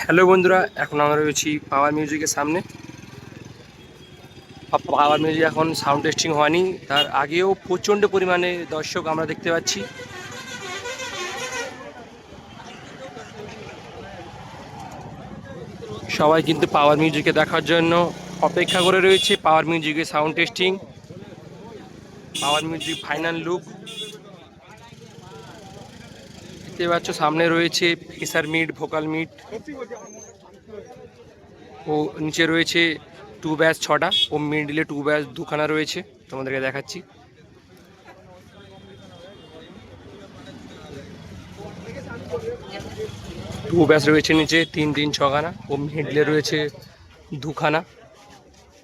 Hello বন্ধুরা, এখন আমরা রয়েছি পাওয়ার মিউজিকের সামনে। পাওয়ার মিউজিক এখন সাউন্ড টেস্টিং হয়নি, তার আগেও প্রচণ্ড পরিমাণে দর্শক আমরা দেখতে পাচ্ছি। সবাই কিন্তু পাওয়ার মিউজিকে দেখার জন্য অপেক্ষা করে রয়েছে, পাওয়ার মিউজিকের sound testing. Power music final look. দেখতে পাচ্ছ, সামনে রয়েছে ফিসার মিট, ভোকাল মিট। ও নিচে রয়েছে টু ব্যাচ ছটা, ও মিডলে টু ব্যাচ দুখানা রয়েছে, তোমাদেরকে দেখাচ্ছি। টু ব্যাচ রয়েছে নিচে, তিন তিন, ছখানা, ও মিডলে রয়েছে দুখানা।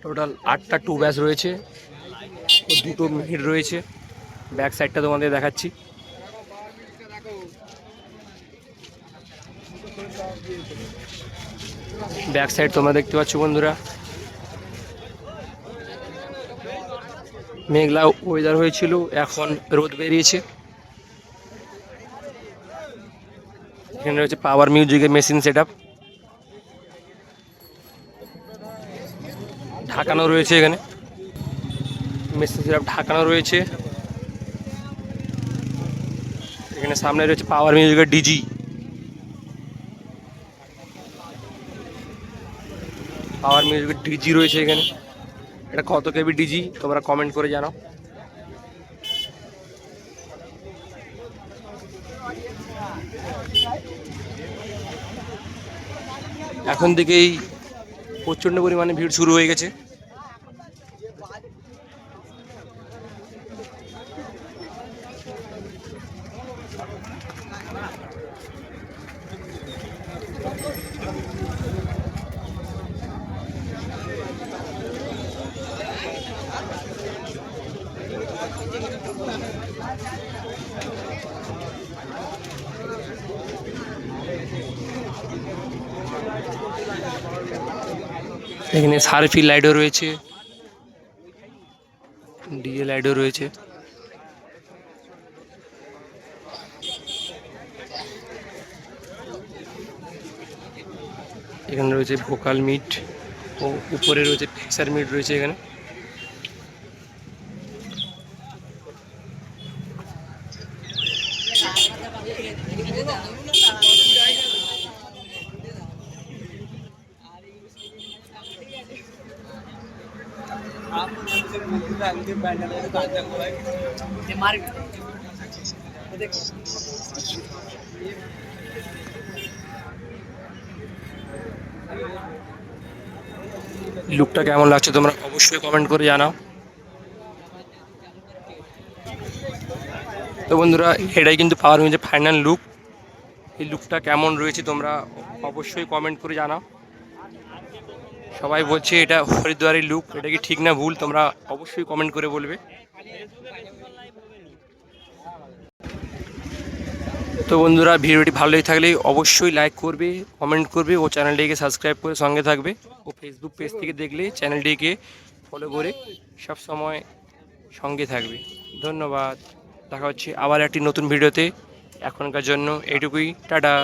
টোটাল আটটা টু ব্যাচ রয়েছে, ও দুটো মিড রয়েছে। ব্যাক সাইডটা তোমাদের দেখাচ্ছি। ব্যাক সাইড তোমরা দেখতে পাচ্ছ বন্ধুরা। মেঘলা ওয়েদার হয়েছিল, এখন রোদ বেরিয়েছে। এখানে রয়েছে পাওয়ার মিউজিকের মেশিন সেট ঢাকানো রয়েছে এখানে। মেশিন সেট ঢাকানো রয়েছে। এখানে সামনে রয়েছে পাওয়ার মিউজিকের ডিজি পাওয়ার মিউজিকের ডিজি রয়েছে এখানে। এটা কত কেবি ডিজি তোমরা কমেন্ট করে জানাও। এখন থেকেই প্রচণ্ড পরিমাণে ভিড় শুরু হয়ে গেছে। এখানে সার্ফি লাইটও রয়েছে ডিজে লাইটও রয়েছে। এখানে রয়েছে ভোকাল মিট ও উপরে রয়েছে ফিক্সার মিট রয়েছে এখানে। লুকটা কেমন লাগছে তোমরা অবশ্যই কমেন্ট করে জানাও। তো বন্ধুরা এটাই কিন্তু পাওয়ার মিউজিক ফাইনাল লুক এই লুকটা কেমন রয়েছে তোমরা অবশ্যই কমেন্ট করে জানাও। সবাই বলছে এটা হরিদ্বারের লুক এটা কি ঠিক না ভুল? তোমরা অবশ্যই কমেন্ট করে বলবে। তো বন্ধুরা, ভিডিওটি ভালো লেগে থাকলে অবশ্যই লাইক করবে কমেন্ট করবে ও চ্যানেলটিকে সাবস্ক্রাইব করে সঙ্গে থাকবে। ও ফেসবুক পেজ থেকে দেখলে চ্যানেলটিকে ফলো করে সব সময় সঙ্গে থাকবে। ধন্যবাদ। দেখা হচ্ছে আবার একটি নতুন ভিডিওতে। এখনকার জন্য এইটুকুই টাটা।